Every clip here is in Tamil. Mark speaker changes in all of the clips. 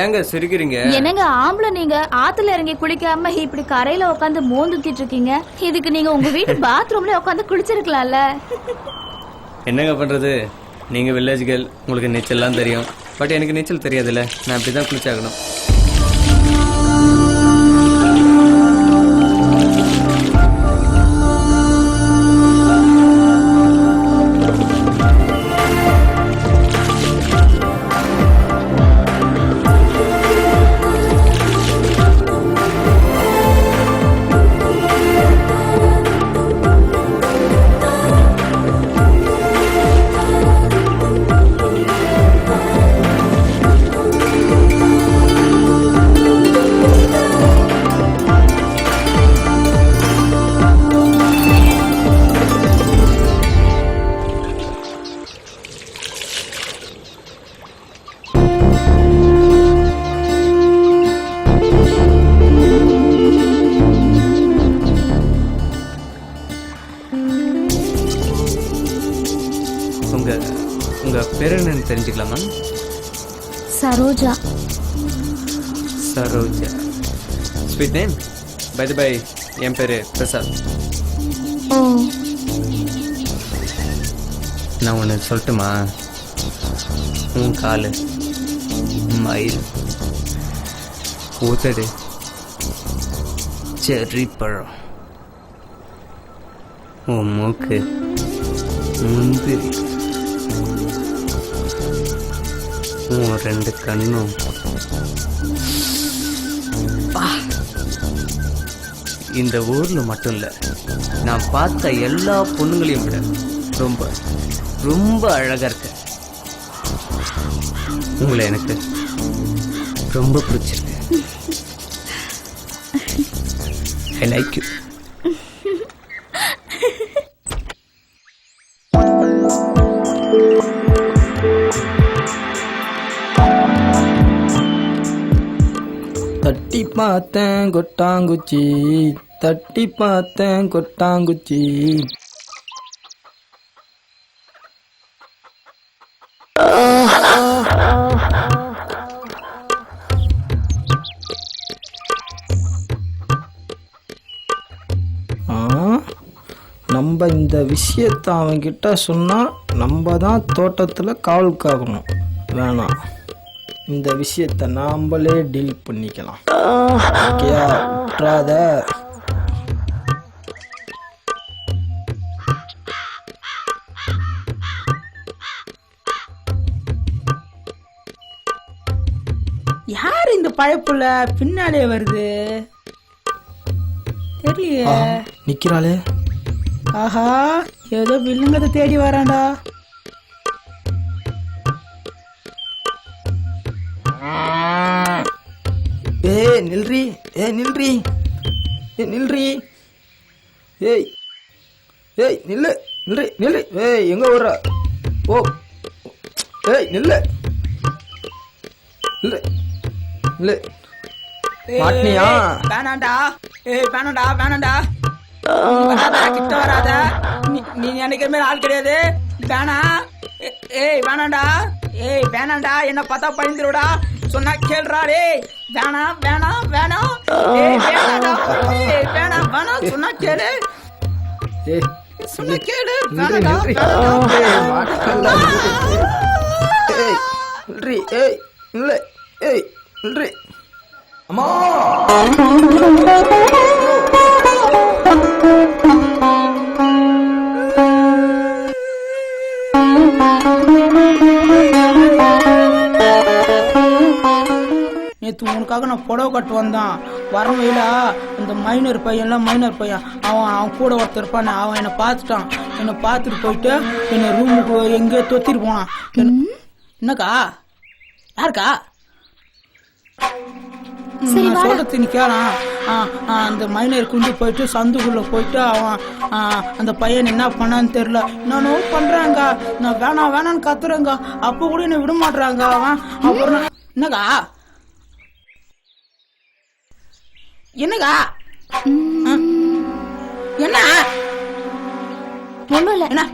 Speaker 1: ஏங்க சிரிக்கிறீங்க?
Speaker 2: என்னங்க ஆம்பளை நீங்க? ஆத்துல இறங்கி குளிக்காம இப்படி கரையில உட்காந்து மோந்துத்திட்டு இருக்கீங்க இதுக்கு நீங்க உங்க வீட்டு பாத்ரூம்ல உட்காந்து குளிச்சிருக்கலாம்ல.
Speaker 1: என்னங்க பண்றது? நீங்க வில்லேஜ் கேர்ள் உங்களுக்கு நீச்சல்லாம் தெரியும். பட் எனக்கு நீச்சல் தெரியாதுல்ல. நான் இப்படி தான் குளிச்சாகணும். உங்க பேர் என்னன்னு தெரிஞ்சுக்கலாமா
Speaker 2: Saroja.
Speaker 1: Saroja sweet name bye bye என் பேரு பிரசாத்.
Speaker 2: ஓ.
Speaker 1: நான் ஒன்று சொல்லட்டுமா? உன் காலு மயில் உதடு செர்ரி பழம் உன் மூக்கு முந்திரி. உன் ரெண்டு கண்ணும்! இந்த ஊர்ல மட்டும் இல்ல நான் பார்த்த எல்லா பொண்ணுங்களையும் விட ரொம்ப ரொம்ப அழகா இருக்க. உங்களை எனக்கு ரொம்ப பிடிச்சிருக்கு. ஐ லைக் யூ
Speaker 3: தட்டி பார்த்தேன் கொட்டாங்குச்சி. தட்டி பார்த்தேன் கொட்டாங்குச்சி. நம்ம இந்த விஷயத்தை அவன்கிட்ட சொன்னால் நம்ம தான் தோட்டத்தில் காவலுக்காகணும். வேணாம். இந்த விஷயத்தை நாமளே டீல் பண்ணிக்கலாம். ஓகேயா விட்றாத
Speaker 4: யார் இந்த பழப்புள்ள? பின்னாலே வருது. தெரியலையே.
Speaker 3: நிற்கிறாளே
Speaker 4: ஆஹா ஏதோ வில்லுங்கத்தை தேடி வரான்டா.
Speaker 3: நில்றி. ஏ நில்றி. ஏ நில்றி. ஏய். ஏய் நில்லு. நில்றி நில்லு. ஏய் எங்க வர்ற ஓ. ஏய் நில்லு. நில்லு. நில்லு. மாட்டினியா?
Speaker 4: வேணாண்டா. ஏய் வேணாண்டா வேணாண்டா. கிட்ட வராத. நீ- நினைக்கிற மாதிரி ஆள் கிடையாது. வேணா. ஏய் வேணாண்டா. ஏய் வேணாண்டா. என்ன பார்த்தா பயந்துருடா. சொன்னா டேய் வேணாம் வேணாம் வேணாம். வேணாம் வேணாம். சொன்னா கேளு. சொன்னா கேளு.
Speaker 3: ஏய் மாட்டல ஏய் நில்றி அம்மா.
Speaker 4: நேற்று உனக்காக நான் புடவை கட்டு வந்தான். வரவையில இந்த மைனர் பையன்ல மைனர் பையன். அவன் அவன் கூட ஒருத்தர் இருப்பானே. அவன் என்னை பார்த்துட்டான். என்னை பார்த்துட்டு போயிட்டு என்னை ரூமுக்கு எங்கேயோ தொத்திட்டு போனான். என்ன- என்னக்கா? யாருக்கா. சொல்றது நீ கேளாம் அந்த மைனர் குஞ்சு போயிட்டு சந்துக்குள்ள போயிட்டு அவன் அந்த பையன் என்ன பண்ணான்னு தெரியல. நானோ பண்றாங்க நான் வேணாம் வேணான்னு கத்துறேங்க அப்போ கூட என்ன விட மாட்றாங்க அவன். அப்புறம் என்னக்கா? என்னக்கா என்ன?
Speaker 2: ஒண்ணும் இல்ல.
Speaker 4: என்ன?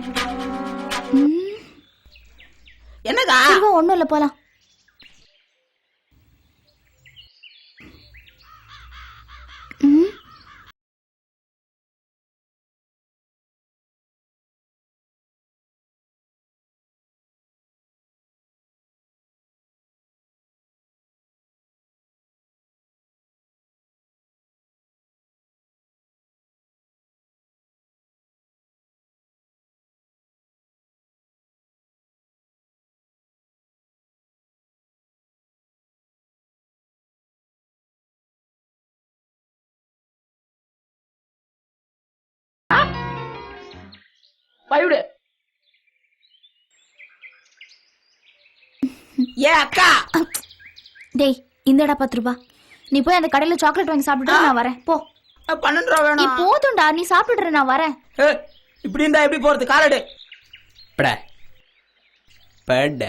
Speaker 4: என்னக்கா
Speaker 2: ஒண்ணும் இல்ல போலாம்.
Speaker 4: பயவிடு ஏ அக்கா!
Speaker 2: டேய் இந்தடா பத்து ரூபா. நீ போய் அந்த கடையில சாக்லேட் வாங்கி சாப்பிட்டுட்டு நான் வரேன். போ.
Speaker 4: பன்னெண்டு ரூபா
Speaker 2: நீ
Speaker 4: வேணும்
Speaker 2: போதும்டா நீ சாப்பிடுற நான் வரேன்.
Speaker 4: ஏ, இப்படி இருந்தா எப்படி போறது? காலடு
Speaker 1: பட. பட.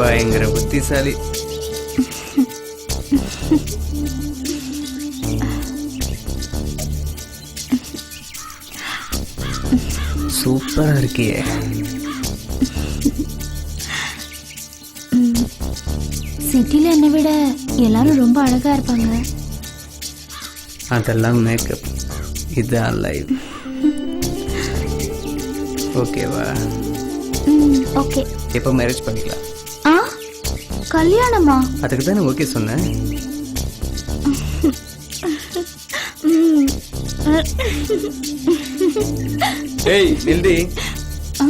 Speaker 1: பயங்கர புத்திசாலி. சூப்பரா இருக்கியே.
Speaker 2: சிட்டில என்னை விட எல்லாரும் ரொம்ப அழகா இருப்பாங்க.
Speaker 1: அதெல்லாம் மேக்கப் இதுதான் லைவ் ஓகேவா
Speaker 2: ஓகே
Speaker 1: எப்போ மேரேஜ் பண்ணிக்கலாம்?
Speaker 2: கல்யாணமா?
Speaker 1: அதுக்கு தானே ஓகே சொன்னேன் ஏய் நில்டி
Speaker 2: ஆ?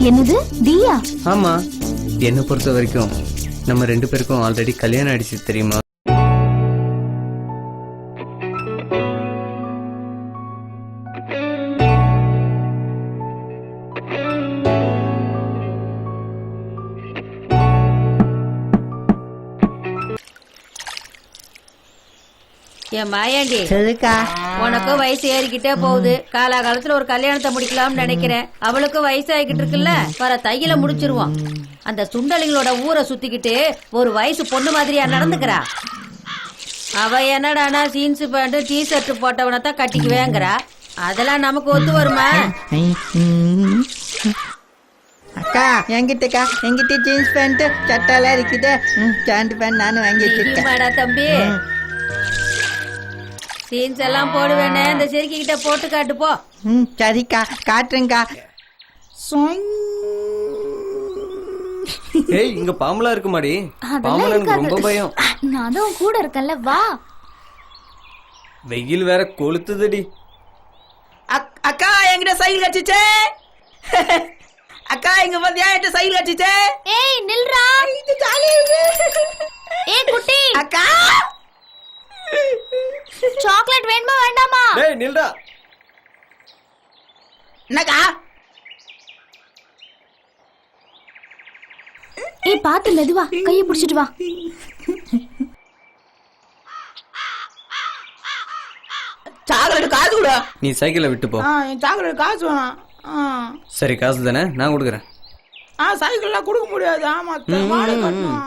Speaker 2: என்னது? டியா?
Speaker 1: ஆமா. என்னை பொறுத்த வரைக்கும் நம்ம ரெண்டு பேருக்கும் ஆல்ரெடி கல்யாணம் ஆயிடுச்சு தெரியுமா?
Speaker 5: என் மாயாண்டி
Speaker 3: சரிக்கா
Speaker 5: உனக்கும் வயசு ஏறிக்கிட்டே போகுது. காலாகாலத்துல ஒரு கல்யாணத்தை முடிக்கலாம்னு நினைக்கிறேன். அவளுக்கும் வயசு ஆகிக்கிட்டு இருக்குல்ல? வர தையில முடிச்சிருவோம். அந்த சுண்டலிங்களோட ஊரை சுத்திக்கிட்டு ஒரு வயசு பொண்ணு மாதிரியா நடந்துக்கிறா. அவ என்னடானா ஜீன்ஸ் பேண்ட் டி ஷர்ட் போட்டவனை தான் கட்டிக்குவேங்கிறா. அதெல்லாம் நமக்கு ஒத்து வருமா?
Speaker 3: அக்கா என்கிட்டக்கா என்கிட்ட ஜீன்ஸ் பேண்ட் சட்டெல்லாம் இருக்குது. பேண்ட் நானும் வாங்கி
Speaker 5: தம்பி? ஜீன்ஸ் எல்லாம் போடுவேனே. இந்த செருக்கி கிட்ட போட்டு காட்டு போ.
Speaker 3: ம் சரிக்கா காட்டுறேங்க்கா
Speaker 1: ஏய் இங்க பாம்பலா இருக்குமாடி
Speaker 2: அதெல்லாம்
Speaker 1: பாம்பலா எனக்கு ரொம்ப பயம்.
Speaker 2: நான் தான் உன் கூட இருக்கேன்ல வா.
Speaker 1: வெயில் வேற கொளுத்துதுடி.
Speaker 4: அக்- அக்கா என்கிட்ட சைக்கிள் கட்சிச்சே அக்கா எங்க பாத்தியா என்கிட்ட சைக்கிள் கட்சிச்சே
Speaker 2: ஏய் நில்றா. ஏய் குட்டி.
Speaker 4: அக்கா.
Speaker 2: சாக்லேட் வேணுமா வேண்டாமா?
Speaker 1: டேய் நில்டா
Speaker 4: என்னக்கா?
Speaker 2: ஏய் பாத்து மெதுவா கைய புடிச்சிட்டு வா.
Speaker 4: சாக்லேட் காசு கொடு.
Speaker 1: நீ சைக்கிளை விட்டு போ.
Speaker 4: ஆ என் சாக்லேட் காசு வேணும். ஆ.
Speaker 1: சரி காசு தானே? நான் கொடுக்குறேன்.
Speaker 4: ஆ சைக்கிள்லாம் கொடுக்க முடியாது. ஆமா வாடகை கட்டணும்.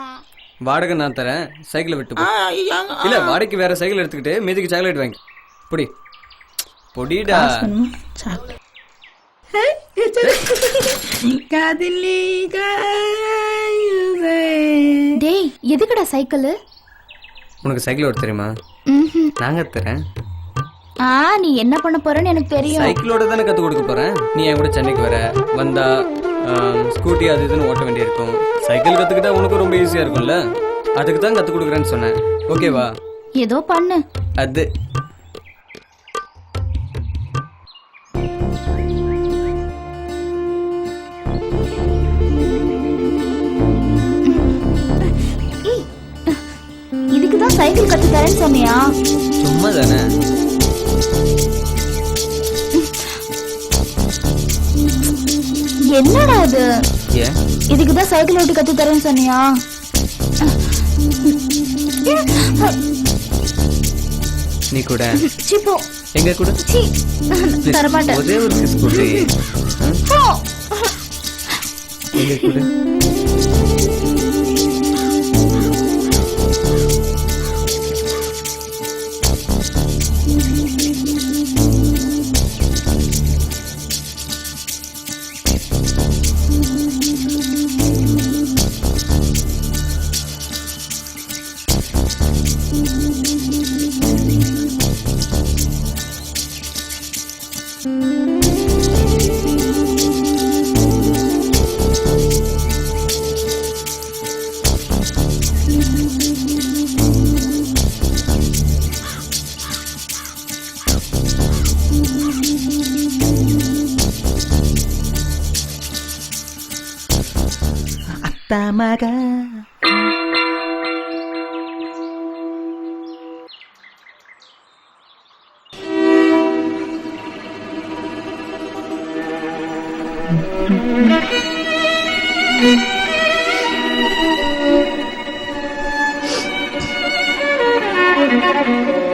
Speaker 1: வாடகை நான் தரேன். சைக்கிளை விட்டு
Speaker 4: ஆ,
Speaker 1: போ
Speaker 4: எங்க-
Speaker 1: இல்ல வாடகைக்கு வேற சைக்கிள் எடுத்துக்கிட்டு மீதிக்கு சாக்லேட் வாங்கி. பொடி. பொடிடா.
Speaker 2: டேய் எதுக்குடா சைக்கிள்?
Speaker 1: உனக்கு சைக்கிள் ஓட்ட தெரியுமா. நாங்க தரேன்.
Speaker 2: ஆ நீ என்ன பண்ண போறன்னு எனக்கு தெரியும்.
Speaker 1: சைக்கிளோட தானே கத்து கொடுக்க போறேன். நீ என் கூட சென்னைக்கு வர வந்தா ஆம், ஸ்கூட்டி அது இதுன்னு ஓட்ட வேண்டியிருக்கும். சைக்கிள் கத்துக்கிட்டா உனக்கு ரொம்ப ஈஸியா இருக்கும்ல? அதுக்கு தான் கத்து கொடுக்குறேன்னு சொன்னேன். ஓகேவா
Speaker 2: ஏதோ பண்ணு.
Speaker 1: அது.
Speaker 2: ஏய், இதுக்கு தான் சைக்கிள் கத்து தரேன்னு சொன்னியா?
Speaker 1: சும்மா தானே
Speaker 2: என்னடா இது? இதுக்கு தான் சைக்கிள் ஓட்டி கத்து தரேன்னு சொன்னியா?
Speaker 1: நீ கூட.
Speaker 2: சி போ.
Speaker 1: எங்க கூட?
Speaker 2: சி தரமாட்டேன்.
Speaker 1: ஒரே ஒரு கிஸ் கொடு எங்க கூட?
Speaker 6: Thank you.